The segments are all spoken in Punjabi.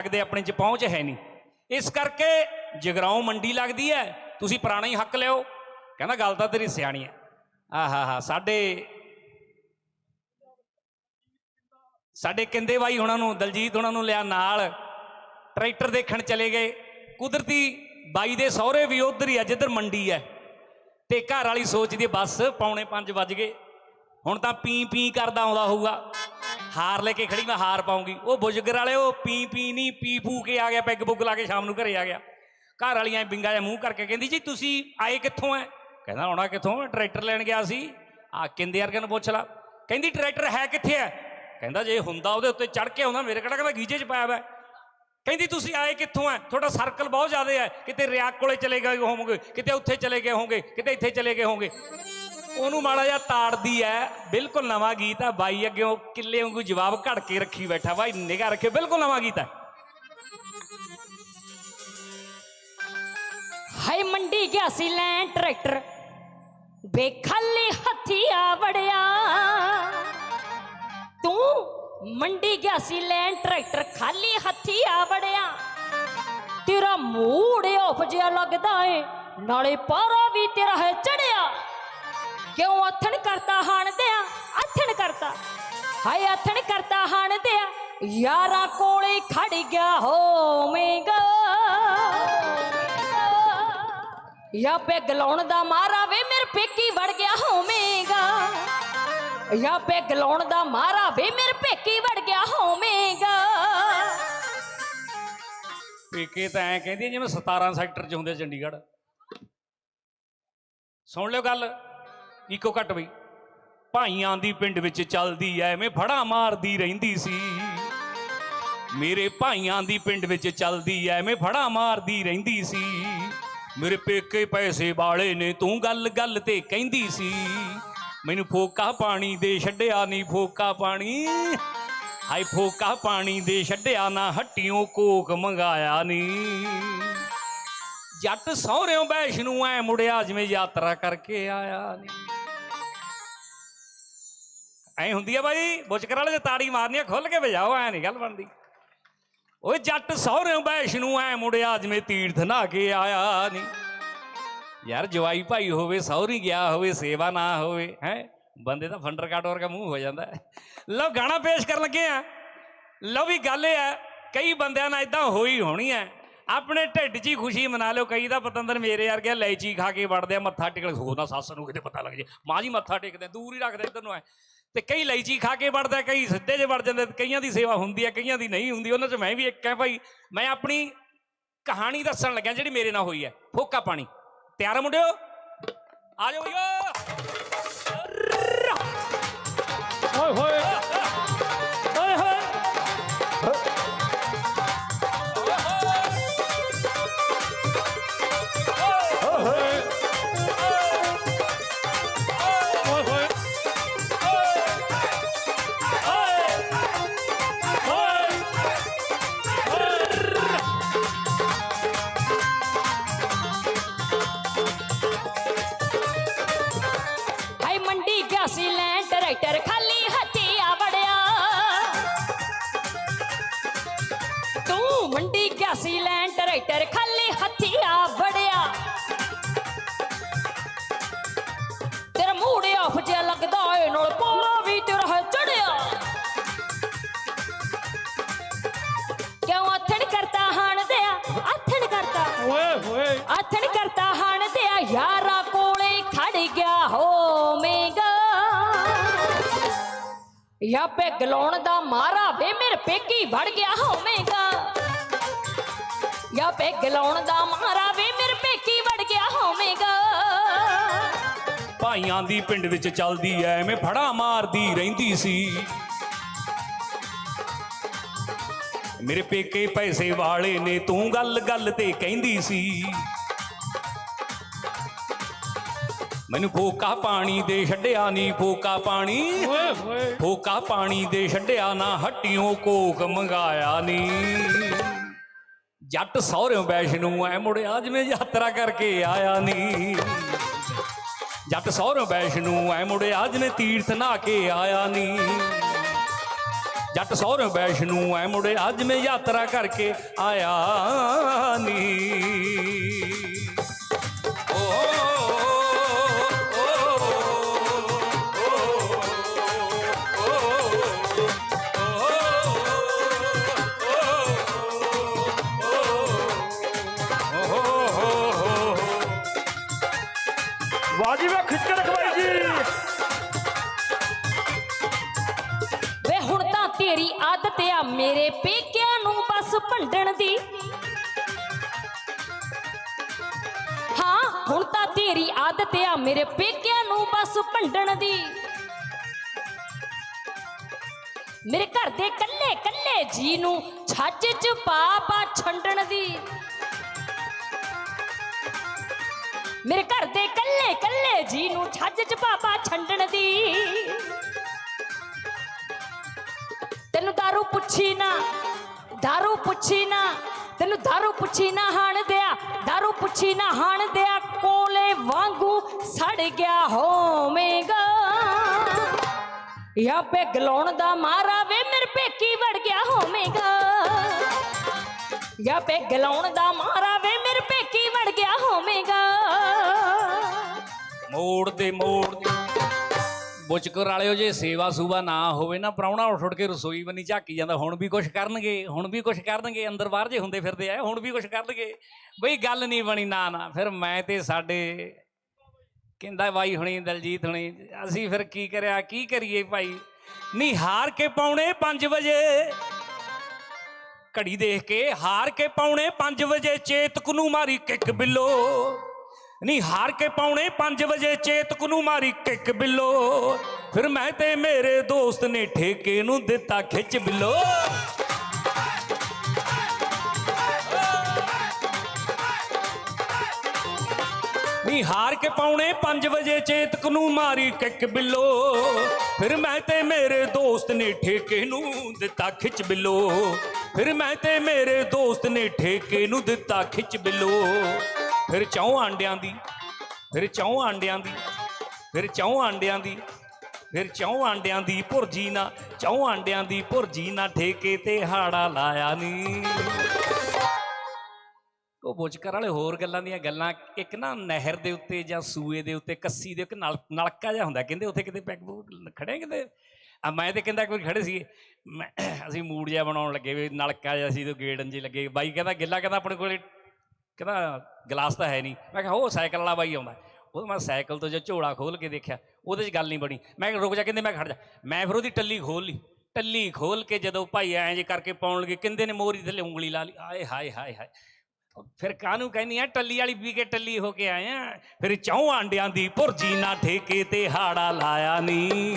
ਲੱਗਦੇ ਆਪਣੇ ਚ ਪਹੁੰਚ ਹੈ ਨਹੀਂ। ਇਸ ਕਰਕੇ ਜਗਰਾਉਂ ਮੰਡੀ ਲੱਗਦੀ ਹੈ, ਤੁਸੀਂ ਪੁਰਾਣਾ ਹੀ ਹੱਕ ਲਿਓ ਕਹਿੰਦਾ, ਗੱਲ ਤਾਂ ਤੇਰੀ ਸਿਆਣੀ ਹੈ। ਆਹਾ, ਹਾ, ਸਾਡੇ ਸਾਡੇ ਕਿੰਦੇ ਬਾਈ ਉਹਨਾਂ ਨੂੰ, ਦਲਜੀਤ ਉਹਨਾਂ ਨੂੰ ਲਿਆ ਨਾਲ, ਟਰੈਕਟਰ ਦੇਖਣ ਚਲੇ ਗਏ। ਕੁਦਰਤੀ ਬਾਈ ਦੇ ਸਹੁਰੇ ਵੀ ਉਧਰ ਹੀ ਆ, ਜਿੱਧਰ ਮੰਡੀ ਹੈ। ਤੇ ਘਰ ਵਾਲੀ ਸੋਚਦੀ ਬੱਸ ਬਸ, ਪੌਣੇ 5 ਵੱਜ ਗਏ। ਹੁਣ ਤਾਂ ਪੀ ਪੀ ਕਰਦਾ ਆਉਂਦਾ ਹੋਊਗਾ। ਹਾਰ ਲੈ ਕੇ ਖੜੀ, ਮੈਂ ਹਾਰ ਪਾਉਂਗੀ। ਉਹ ਬੁਜਗਰ ਵਾਲੇ, ਉਹ ਪੀ ਪੀ ਨਹੀਂ ਪੀ ਫੂ ਕੇ ਆ ਗਿਆ, ਪੈਗ ਪੁੱਗ ਲਾ ਕੇ ਸ਼ਾਮ ਨੂੰ ਘਰੇ ਆ ਗਿਆ। ਘਰ ਵਾਲੀਆਂ ਬਿੰਗਾ ਜਿਹਾ ਮੂੰਹ ਕਰਕੇ ਕਹਿੰਦੀ, ਜੀ, ਤੁਸੀਂ ਆਏ ਕਿੱਥੋਂ ਐ? ਕਹਿੰਦਾ, ਆਉਣਾ ਕਿੱਥੋਂ? ਟਰੈਕਟਰ ਲੈਣ ਗਿਆ ਸੀ। ਆ ਕਿੰਦੇ ਵਰਗੇ ਨੂੰ ਪੁੱਛ ਲਾ। ਕਹਿੰਦੀ, ਟਰੈਕਟਰ ਹੈ ਕਿੱਥੇ ਐ? ਕਹਿੰਦਾ, ਜੇ ਹੁੰਦਾ ਉਹਦੇ ਉੱਤੇ ਚੜ ਕੇ ਆਉਂਦਾ, ਮੇਰੇ ਕਿਹੜਾ ਕਹਿੰਦਾ ਗੀਜੇ 'ਚ ਪਾਇਆ ਵਾ? ਕਹਿੰਦੀ, ਤੁਸੀਂ ਆਏ ਕਿੱਥੋਂ ਐ? ਤੁਹਾਡਾ ਸਰਕਲ ਬਹੁਤ ਜ਼ਿਆਦਾ ਹੈ ਕਿਤੇ ਰਿਆਕ ਕੋਲੇ ਚਲੇ ਗਏ ਹੋਵੋਗੇ, ਕਿਤੇ ਉੱਥੇ ਚਲੇ ਗਏ ਹੋਵੋਗੇ, ਕਿਤੇ ਇੱਥੇ ਚਲੇ ਗਏ ਹੋਵੋਗੇ। ਉਹਨੂੰ ਮਾੜਾ ਜਿਹਾ ਤਾੜਦੀ ਐ। ਬਿਲਕੁਲ ਨਵਾਂ ਗੀਤ ਆ ਬਾਈ ਅੱਗੇ ਕਿੱਲੇ ਵਾਂਗੂ ਜਵਾਬ ਘੜ ਕੇ ਰੱਖੀ ਬੈਠਾ। ਬਾਈ ਨਿਗਾਹ ਰੱਖੇ ਬਿਲਕੁਲ ਨਵਾਂ ਗੀਤ ਹੈ ਹਾਏ ਮੰਡੀ ਗਿਆ ਸੀ ਲੈਣ ਟਰੈਕਟਰ। ਬੇਖਾਲੀ ਹੱਥੀ ਆ ਵੜਿਆ। ਤੂੰ ਮੰਡੀ ਗਿਆ ਸੀ ਲੈਣ ਟਰੈਕਟਰ। ਖਾਲੀ ਹੱਥੀ ਆ ਵੜਿਆ। ਤੇਰਾ ਮੂੜ ਆਫ ਜਿਹਾ ਲੱਗਦਾ ਏ। ਨਾਲੇ ਪਾਰਾ ਵੀ ਤੇਰਾ ਹੈ ਕਿਉਂ ਆਥਣ ਕਰਤਾ ਹਾਣਦਿਆ ਆਥਣ ਕਰਤਾ। ਹਾਏ ਆਥਣ ਕਰਤਾ ਹਾਣਦਿਆ ਯਾਰਾ ਕੋਲੇ ਖੜ ਗਿਆ ਹੋਵੇਂਗਾ। ਯਾ ਪੈਗ ਲਾਉਣ ਦਾ ਮਾਰਾ ਵੇ ਮੇਰੇ ਪੇਕੀ ਵੜ ਗਿਆ ਹੋਵੇਂਗਾ। ਯਾ ਪੈਗ ਲਾਉਣ ਦਾ ਮਾਰਾ ਵੇ ਮੇਰੇ ਪੇਕੀ ਵੜ ਗਿਆ ਹੋਵੇਂਗਾ। ਪੀਕੇ ਤਾਂ ਐ ਕਹਿੰਦੀ ਜਿਵੇਂ 17 ਸੈਕਟਰ 'ਚ ਹੁੰਦੇ ਚੰਡੀਗੜ੍ਹ। ਸੁਣ ਲਿਓ ਗੱਲ। ਇੱਕੋ ਘੱਟ ਬਈ। ਭਾਈਆਂ ਦੀ ਪਿੰਡ ਵਿੱਚ ਚੱਲਦੀ ਐ, ਐਵੇਂ ਫੜਾ ਮਾਰਦੀ ਰਹਿੰਦੀ ਸੀ। ਮੇਰੇ ਭਾਈਆਂ ਦੀ ਪਿੰਡ ਵਿੱਚ ਚੱਲਦੀ ਐ, ਐਵੇਂ ਫੜਾ ਮਾਰਦੀ ਰਹਿੰਦੀ ਸੀ। ਮੇਰੇ ਪੇਕੇ ਪੈਸੇ ਵਾਲੇ ਨੇ ਤੂੰ ਗੱਲ ਗੱਲ ਤੇ ਕਹਿੰਦੀ ਸੀ। ਮੈਨੂੰ ਫੋਕਾ ਪਾਣੀ ਦੇ ਛੱਡਿਆ ਨਹੀਂ ਫੋਕਾ ਪਾਣੀ। ਹਾਈ ਫੋਕਾ ਪਾਣੀ ਦੇ ਛੱਡਿਆ ਨਾ ਹੱਟੀਆਂ ਕੋਕ ਮੰਗਾਇਆ ਨੀ। ਜੱਟ ਸਹੁਰਿਓਂ ਵੈਸ਼ਨੂੰ ਐ ਮੁੜਿਆ, ਜਿਵੇਂ ਯਾਤਰਾ ਕਰਕੇ ਆਇਆ ਨੀ। ਐ ਹੁੰਦੀ ਆ ਬਾਈ, ਬੁਚਕਰ ਵਾਲੇ ਤੇ ਤਾੜੀ ਮਾਰਨੀ ਆ ਖੁੱਲ ਕੇ ਵਜਾਓ, ਐ ਨਹੀਂ ਗੱਲ ਬਣਦੀ। ਓਏ ਜੱਟ ਸਹੁਰਿਓਂ ਵੈਸ਼ਨੂੰ ਐ ਮੁੜਿਆ, ਜਿਵੇਂ ਤੀਰਥ ਨਾ ਕੇ ਆਇਆ ਨੀ। ਯਾਰ ਜਵਾਈ ਭਾਈ ਹੋਵੇ, ਸਹੁਰੀ ਗਿਆ ਹੋਵੇ, ਸੇਵਾ ਨਾ ਹੋਵੇ, ਹੈ? ਬੰਦੇ ਦਾ ਫੰਡਰ ਕਾਟ ਵਰਗਾ ਮੂੰਹ ਹੋ ਜਾਂਦਾ। ਲਓ ਗਾਣਾ ਪੇਸ਼ ਕਰਨ ਲੱਗੇ ਆ। ਲਓ ਵੀ ਗੱਲ ਇਹ ਹੈ ਕਈ ਬੰਦਿਆਂ ਨਾਲ ਇਦਾਂ ਹੋਈ ਹੋਣੀ ਹੈ ਆਪਣੇ ਢਿੱਡ 'ਚ ਹੀ ਖੁਸ਼ੀ ਮਨਾ ਲਿਓ, ਕਈ ਦਾ ਪਤੰਦਰ ਮੇਰੇ ਵਰਗੇ ਲੈਚੀ ਖਾ ਕੇ ਵੜਦੇ ਆ, ਮੱਥਾ ਟੇਕਣ। ਹੋਦਾ ਸੱਸ ਨੂੰ ਕਿਤੇ ਪਤਾ ਲੱਗ ਜੇ। ਮਾਂ ਜੀ ਮੱਥਾ ਟੇਕਦੇ ਦੂਰ ਹੀ ਰੱਖਦੇ ਇੱਧਰ ਨੂੰ ਐ। ਤੇ ਕਈ ਲੈਚੀ ਖਾ ਕੇ ਵੜਦਾ, ਕਈ ਸਿੱਧੇ 'ਚ ਵੜ ਜਾਂਦੇ, ਕਈਆਂ ਦੀ ਸੇਵਾ ਹੁੰਦੀ ਹੈ ਕਈਆਂ ਦੀ ਨਹੀਂ ਹੁੰਦੀ। ਉਹਨਾਂ 'ਚ ਮੈਂ ਵੀ ਇੱਕ ਹੈ ਭਾਈ, ਮੈਂ ਆਪਣੀ ਕਹਾਣੀ ਦੱਸਣ ਲੱਗਿਆ ਜਿਹੜੀ ਮੇਰੇ ਨਾਲ ਹੋਈ ਹੈ। ਫੋਕਾ ਪਾਣੀ। ਤਿਆਰ ਆ ਮੁੰਡਿਓ? ਆ ਜਾਓ ਓਏ ਹੋਏ। ਟਰੈਕਟਰ ਖਾਲੀ ਹੱਥੀ ਆ ਵੜਿਆ। ਤੂੰ ਮੰਡੀ ਗਿਆ ਸੀ ਲੈਣ ਟਰੈਕਟਰ ਖਾਲੀ ਯਾ ਪੈਗ ਲਾਉਣ ਦਾ ਮਾਰਾ ਵੇ ਮੇਰੇ ਪੇਕੀ ਵੜ ਗਿਆ ਹੋਵੇਂਗਾ। ਯਾ ਪੈਗ ਲਾਉਣ ਦਾ ਮਾਰਾ ਵੇ ਮੇਰੇ ਪੇਕੀ ਵੜ ਗਿਆ ਹੋਵੇਂਗਾ। ਭਾਈਆਂ ਦੀ ਪਿੰਡ ਵਿੱਚ ਚੱਲਦੀ ਐ, ਐਵੇਂ ਫੜਾ ਮਾਰਦੀ ਰਹਿੰਦੀ ਸੀ। ਮੇਰੇ ਪੇਕੇ ਪੈਸੇ ਵਾਲੇ ਨੇ ਤੂੰ ਗੱਲ ਗੱਲ ਤੇ ਕਹਿੰਦੀ ਸੀ। ਮੈਨੂੰ ਫੋਕਾ ਪਾਣੀ ਦੇ ਛੱਡਿਆ ਨਹੀਂ ਫੋਕਾ ਪਾਣੀ। ਓਏ ਹੋਏ ਫੋਕਾ ਪਾਣੀ ਦੇ ਛੱਡਿਆ ਨਾ ਹੱਟੀਆਂ ਕੋਕ ਮੰਗਾਇਆ ਨੀ। ਜੱਟ ਸਹੁਰਿਓਂ ਵੈਸ਼ਨੂੰ ਐ ਮੁੜਿਆ ਜਿਵੇਂ ਯਾਤਰਾ ਕਰਕੇ ਆਇਆ ਨੀ। ਜੱਟ ਸਹੁਰਿਓਂ ਵੈਸ਼ਨੂੰ ਐ ਮੁੜਿਆ ਜਿਵੇਂ ਤੀਰਥ ਨਾ ਕੇ ਆਇਆ ਨੀ। ਜੱਟ ਸਹੁਰੇ ਵੈਸ਼ਨੂ ਐ ਮੁੜੇ ਅੱਜ ਮੈਂ ਯਾਤਰਾ ਕਰਕੇ ਆਇਆ ਨੀ। ਮੇਰੇ ਪੇਕਿਆਂ ਨੂੰ ਬਸ ਭੰਡਣ ਦੀ। ਹਾਂ, ਹੁਣ ਤਾਂ ਤੇਰੀ ਆਦਤ ਆ ਮੇਰੇ ਪੇਕਿਆਂ ਨੂੰ ਬਸ ਭੰਡਣ ਦੀ। ਮੇਰੇ ਘਰ ਦੇ ਕੱਲੇ ਕੱਲੇ ਜੀ ਨੂੰ ਛੱਜ ਚ ਪਾ ਪਾ ਛੰਡਣ ਦੀ। ਮੇਰੇ ਘਰ ਦੇ ਕੱਲੇ ਕੱਲੇ ਜੀ ਨੂੰ ਛੱਜ ਚ ਪਾ ਪਾ ਛੰਡਣ ਦੀ। ਦਾਰੂ ਪੁੱਛੀ ਨਾ ਦਾਰੂ ਪੁੱਛੀ ਨਾ ਤੈਨੂੰ ਦਾਰੂ ਪੁੱਛੀ ਨਾ ਹਾਣ ਦਿਆ ਦਾਰੂ ਪੁੱਛੀ ਨਾ ਹਾਣ ਦਿਆ ਕੋਲੇ ਵਾਂਗੂ ਸੜ ਗਿਆ ਹੋਵੇਂਗਾ ਯਾ ਪੇ ਗਲਾਉਣ ਦਾ ਮਾਰਾ ਵੇ ਮੇਰੇ ਪੇਕੀ ਵੜ ਗਿਆ ਹੋਵੇਂਗਾ ਯਾ ਪੇ ਗਲਾਉਣ ਦਾ ਮਾਰਾ ਵੇ ਮੇਰੇ ਪੇਕੀ ਵੜ ਗਿਆ ਹੋਵੇਂਗਾ ਮੋੜ ਤੇ ਮੋੜ ਤੇ ਬੁਚਕਰ ਵਾਲਿਓ ਜੇ ਸੇਵਾ ਸੂਵਾ ਨਾ ਹੋਵੇ ਨਾ, ਪ੍ਰਾਹੁਣਾ ਉੱਠ ਉੱਠ ਕੇ ਰਸੋਈ ਬਣੀ ਝਾਕੀ ਜਾਂਦਾ, ਹੁਣ ਵੀ ਕੁਝ ਕਰਨਗੇ, ਹੁਣ ਵੀ ਕੁਝ ਕਰਨਗੇ, ਅੰਦਰ ਬਾਹਰ ਜੇ ਹੁੰਦੇ ਫਿਰਦੇ ਆ, ਹੁਣ ਵੀ ਕੁਝ ਕਰਨਗੇ। ਬਈ ਗੱਲ ਨਹੀਂ ਬਣੀ, ਨਾ ਨਾ, ਫਿਰ ਮੈਂ ਤੇ ਸਾਡੇ ਕਹਿੰਦਾ ਬਾਈ ਹੁਣੀ, ਦਲਜੀਤ ਹੁਣੀ, ਅਸੀਂ ਫਿਰ ਕੀ ਕਰਿਆ, ਕੀ ਕਰੀਏ ਭਾਈ? ਨਹੀਂ ਹਾਰ ਕੇ ਪਾਉਣੇ 5 ਵਜੇ। ਘੜੀ ਦੇਖ ਕੇ ਹਾਰ ਕੇ ਪਾਉਣੇ 5 ਵਜੇ, ਚੇਤਕ ਨੂੰ ਮਾਰੀ ਕਿੱਕ ਬਿੱਲੋ। ਨਹੀਂ ਹਾਰ ਕੇ ਪਾਉਣੇ 5 ਵਜੇ ਚੇਤਕ ਨੂੰ ਮਾਰੀ ਕਿੱਕ ਬਿੱਲੋ। ਫਿਰ ਮੈਂ ਤੇ ਮੇਰੇ ਦੋਸਤ ਨੇ ਠੇਕੇ ਨੂੰ ਦਿੱਤਾ ਖਿੱਚ ਬਿੱਲੋ। ਨੀ ਹਾਰ ਕੇ ਪਾਉਣੇ 5 ਵਜੇ ਚੇਤਕ ਨੂੰ ਮਾਰੀ ਕਿੱਕ ਬਿੱਲੋ। ਫਿਰ ਮੈਂ ਤੇ ਮੇਰੇ ਦੋਸਤ ਨੇ ਠੇਕੇ ਨੂੰ ਦਿੱਤਾ ਖਿੱਚ ਬਿੱਲੋ। ਫਿਰ ਮੈਂ ਤੇ ਮੇਰੇ ਦੋਸਤ ਨੇ ਠੇਕੇ ਨੂੰ ਦਿੱਤਾ ਖਿੱਚ ਬਿੱਲੋ। ਫਿਰ ਚੌਂ ਆਂਡਿਆਂ ਦੀ, ਫਿਰ ਚੌਂ ਆਂਡਿਆਂ ਦੀ, ਫਿਰ ਚੌਂ ਆਂਡਿਆਂ ਦੀ, ਫਿਰ ਚੌਂ ਆਂਡਿਆਂ ਦੀ ਭੁਰਜੀ ਨਾ ਚੌਂ ਆਂਡਿਆਂ ਦੀ ਭੁਰਜੀ ਨਾ ਠੇਕੇ ਤੇ ਹਾੜਾ ਲਾਇਆ ਨੀ। ਉਹ ਬੁਝਕਰ ਵਾਲੇ ਹੋਰ ਗੱਲਾਂ ਦੀਆਂ ਗੱਲਾਂ, ਇੱਕ ਨਾ ਨਹਿਰ ਦੇ ਉੱਤੇ ਜਾਂ ਸੂਏ ਦੇ ਉੱਤੇ, ਕੱਸੀ ਦੇ ਇੱਕ ਨਲ, ਨਲਕਾ ਜਿਹਾ ਹੁੰਦਾ, ਕਹਿੰਦੇ ਉੱਥੇ ਕਿਤੇ ਪੈਗ ਪੂਗ ਖੜੇ ਕਿਤੇ? ਆ ਮੈਂ ਤੇ ਕਹਿੰਦਾ ਕੋਈ ਖੜੇ ਸੀ ਮੈਂ, ਅਸੀਂ ਮੂਡ ਜਿਹਾ ਬਣਾਉਣ ਲੱਗੇ ਵੀ ਨਲਕਾ ਜਿਹਾ ਸੀ ਤੇ ਗੇੜਨ ਜੀ ਲੱਗੇ। ਬਾਈ ਕਹਿੰਦਾ ਗਿੱਲਾ ਕਹਿੰਦਾ ਆਪਣੇ ਕੋਲੇ ਕਹਿੰਦਾ, ਗਲਾਸ ਤਾਂ ਹੈ ਨਹੀਂ। ਮੈਂ ਕਿਹਾ ਉਹ ਸਾਈਕਲ ਵਾਲਾ ਬਾਈ ਆਉਂਦਾ। ਉਹ ਮੈਂ ਸਾਈਕਲ ਤੋਂ ਜੋ ਝੋਲਾ ਖੋਲ ਕੇ ਦੇਖਿਆ, ਉਹਦੇ 'ਚ ਗੱਲ ਨਹੀਂ ਬਣੀ। ਮੈਂ ਕਿਹਾ, ਰੁਕ ਜਾ ਕਹਿੰਦੇ, ਮੈਂ ਖੜ ਜਾ। ਮੈਂ ਫਿਰ ਉਹਦੀ ਟੱਲੀ ਖੋਲ ਲਈ। ਟੱਲੀ ਖੋਲ ਕੇ ਜਦੋਂ ਭਾਈ ਐਂ ਜੇ ਕਰਕੇ ਪਾਉਣ ਲੱਗੇ, ਕਹਿੰਦੇ ਨੇ ਮੋਰੀ ਥੱਲੇ ਉਂਗਲੀ ਲਾ ਲਈ। ਆਏ ਹਾਏ ਹਾਏ ਹਾਏ। ਫਿਰ ਕਾਹਨੂੰ ਕਹਿੰਦੀ ਆ? ਟੱਲੀ ਵਾਲੀ ਪੀ ਕੇ ਟੱਲੀ ਹੋ ਕੇ ਆਏ ਆ। ਫਿਰ ਚੌਂ ਆਂਡਿਆਂ ਦੀ ਭੁਰਜੀ ਨਾ ਠੇਕੇ ਤੇ ਹਾੜਾ ਲਾਇਆ ਨੀ।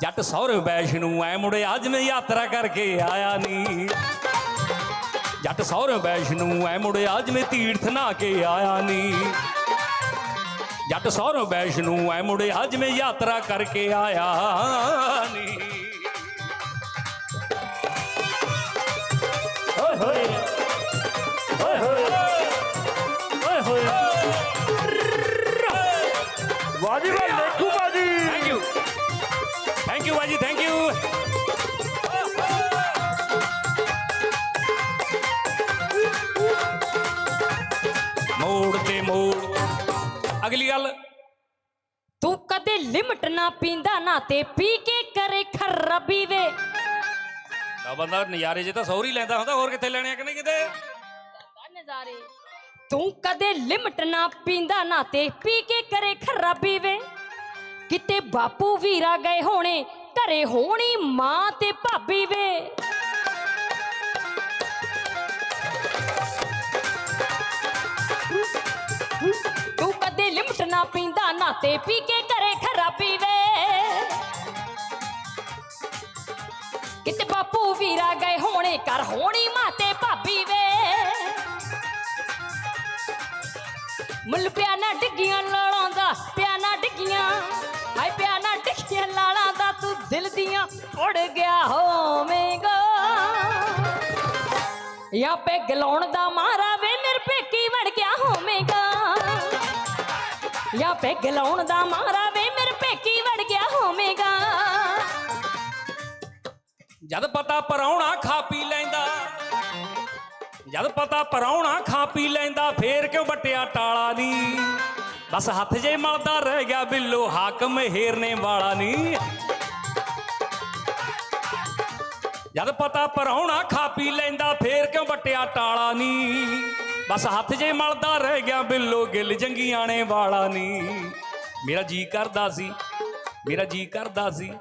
ਜੱਟ ਸਹੁਰੇ ਵੈਸ਼ਨੂੰ ਐ ਮੁੜੇ ਅੱਜ ਮੈਂ ਯਾਤਰਾ ਕਰਕੇ ਆਇਆ ਨੀ। ਜੱਟ ਸਹੁਰੇ ਵੈਸ਼ਨੂ ਐ ਮੁੜੇ ਅੱਜ ਮੈਂ ਤੀਰਥ ਨਾ ਕੇ ਆਇਆ ਨੀ। ਜੱਟ ਸਹੁਰੇ ਵੈਸ਼ਨੂ ਐ ਮੁੜੇ ਅੱਜ ਮੈਂ ਯਾਤਰਾ ਕਰਕੇ ਆਇਆ ਨੀ। ਲਿਮਟ ਨਾ ਪੀਂਦਾ ਨਾ ਤੇ ਪੀ ਕੇ ਕਰੇ ਖਰਾਬੀ ਵੇ। ਆ ਬੰਦਾ ਨਜ਼ਾਰੇ ਜੇ ਤਾਂ ਸੌਰੀ ਲੈਂਦਾ ਹੁੰਦਾ ਹੋਰ ਕਿੱਥੇ ਲੈਣੇ ਆ ਕਿ ਨਹੀਂ ਕਿਤੇ? ਨਜ਼ਾਰੇ। ਤੂੰ ਕਦੇ ਲਿਮਟ ਨਾ ਪੀਂਦਾ ਨਾ ਤੇ ਪੀ ਕੇ ਕਰੇ ਖਰਾਬੀ ਵੇ। ਕਿਤੇ ਬਾਪੂ ਵੀਰਾ ਗਏ ਹੋਣੇ ਘਰੇ ਹੋਣੀ ਮਾਂ ਤੇ ਭਾਬੀ ਵੇ। ਤੂੰ ਕਦੇ ਲਿਮਟ ਨਾ ਪੀਂਦਾ ਨਾ ਤੇ ਪੀ ਕੇ ਹੋਣੇ ਹੋਣੀ ਮਾਤੇ ਭਾਬੀ ਵੇ। ਮੁੱਲ ਪਿਆ ਨਾ ਡਿੱਗੀਆਂ ਲਾਲਾਂ ਦਾ, ਪਿਆ ਨਾ ਡਿੱਗੀਆਂ। ਹਾਏ, ਪਿਆ ਨਾ ਡਿੱਗੀਆਂ ਲਾਲਾਂ ਦਾ, ਤੂੰ ਦਿਲ ਦੀਆਂ ਉੜ ਗਿਆ ਹੋਵੇਂਗਾ। ਯਾ ਪੇ ਗਲਾਉਣ ਦਾ ਮਾਰਾ ਵੇ, ਮੇਰੇ ਪੇਕੀ ਵੜ ਗਿਆ ਹੋਵੇਂਗਾ। ਯਾ ਪੇ ਗਲਾਉਣ ਦਾ ਮਾਰਾ ਵੇ, ਮੇਰੇ ਪੇਕੀ ਵੜ ਜਦ ਪਤਾ ਪਰਾਉਣਾ ਖਾ ਪੀ ਲੈਂਦਾ, ਜਦ ਪਤਾ ਪਰਾਉਣਾ ਖਾ ਪੀ ਲੈਂਦਾ, ਫੇਰ ਕਿਉਂ ਬਟਿਆ ਟਾਲਾ ਨਹੀਂ ਬਸ ਹੱਥ ਜੇ ਮਲਦਾ ਰਹਿ ਗਿਆ ਬਿੱਲੋ, ਹਾਕਮ ਹੀਰਨੇ ਵਾਲਾ ਨਹੀਂ ਜਦ ਪਤਾ ਪਰਾਉਣਾ ਖਾ ਪੀ ਲੈਂਦਾ, ਫੇਰ ਕਿਉਂ ਬਟਿਆ ਟਾਲਾ ਨਹੀਂ ਬਸ ਹੱਥ ਜੇ ਮਲਦਾ ਰਹਿ ਗਿਆ ਬਿੱਲੋ, ਗਿੱਲ ਜੰਗੀਆਣੇ ਵਾਲਾ ਨਹੀਂ ਮੇਰਾ ਜੀ ਕਰਦਾ ਸੀ, ਮੇਰਾ ਜੀ ਕਰਦਾ ਸੀ।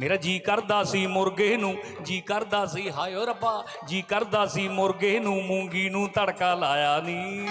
ਮੇਰਾ ਜੀ ਕਰਦਾ ਸੀ ਮੁਰਗੇ ਨੂੰ, ਜੀ ਕਰਦਾ ਸੀ, ਹਾਏ ਓ ਰੱਬਾ, ਜੀ ਕਰਦਾ ਸੀ ਮੁਰਗੇ ਨੂੰ, ਮੂੰਗੀ ਨੂੰ ਤੜਕਾ ਲਾਇਆ ਨਹੀਂ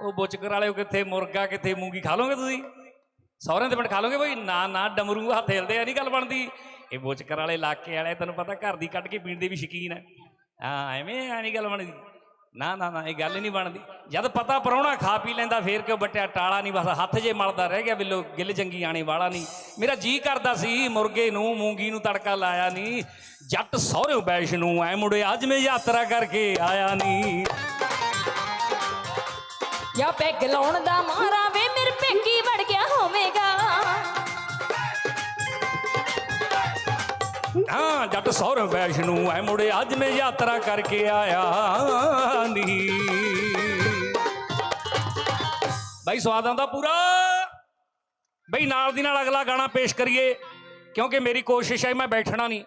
ਉਹ ਬੁਚਕਰ ਵਾਲਿਓ ਕਿੱਥੇ, ਮੁਰਗਾ ਕਿੱਥੇ, ਮੂੰਗੀ ਖਾ ਲੋਗੇ ਤੁਸੀਂ? ਸਹੁਰਿਆਂ ਦੇ ਪਿੰਡ ਖਾ ਲੋਗੇ ਬਈ? ਨਾ ਨਾ, ਡਮਰੂ ਹੱਥ ਹਿਲਦੇ ਆ ਨਹੀਂ ਗੱਲ ਬਣਦੀ। ਇਹ ਬੁਚਕਰ ਵਾਲੇ ਇਲਾਕੇ ਵਾਲੇ, ਤੈਨੂੰ ਪਤਾ ਘਰ ਦੀ ਕੱਢ ਕੇ ਪੀਣ ਦੇ ਵੀ ਸ਼ਕੀਨ ਹੈ। ਹਾਂ, ਐਵੇਂ ਆ ਨਹੀਂ ਗੱਲ ਬਣਦੀ। ਨਾ ਨਾ ਨਾ, ਇਹ ਗੱਲ ਨਹੀਂ ਬਣਦੀ। ਜਦ ਪਤਾ ਪਰੌਣਾ ਖਾ ਪੀ ਲੈਂਦਾ, ਫੇਰ ਕਿਉਂ ਬਟਿਆ ਟਾਲਾ ਨਹੀਂ ਬਸ ਹੱਥ ਜੇ ਮਲਦਾ ਰਹਿ ਗਿਆ ਬਿੱਲੋ, ਗਿੱਲ ਜੰਗੀ ਆਣੇ ਵਾਲਾ ਨਹੀਂ। ਮੇਰਾ ਜੀ ਕਰਦਾ ਸੀ, ਮੁਰਗੇ ਨੂੰ, ਮੂੰਗੀ ਨੂੰ ਤੜਕਾ ਲਾਇਆ ਨਹੀਂ। ਜੱਟ ਸਹੁਰਿਓ ਬੈਸ਼ ਨੂੰ ਐ ਮੁੜੇ ਅੱਜ ਮੈਂ ਯਾਤਰਾ ਕਰਕੇ ਆਇਆ ਨਹੀਂ। ਜਾਂ ਪੈਗ ਲਾਉਣ ਦਾ ਮਾਰਾ ਹਾਂ ਜੱਟ ਸਹੁਰੇ ਵੈਸ਼ਨੂੰ, ਐ ਮੁੜੇ ਅੱਜ ਮੈਂ ਯਾਤਰਾ ਕਰਕੇ ਆਇਆ ਨਹੀਂ ਬਾਈ ਸਵਾਦ ਆਉਂਦਾ ਪੂਰਾ। ਬਈ ਨਾਲ ਦੀ ਨਾਲ ਅਗਲਾ ਗਾਣਾ ਪੇਸ਼ ਕਰੀਏ, ਕਿਉਂਕਿ ਮੇਰੀ ਕੋਸ਼ਿਸ਼ ਹੈ, ਮੈਂ ਬੈਠਣਾ ਨਹੀਂ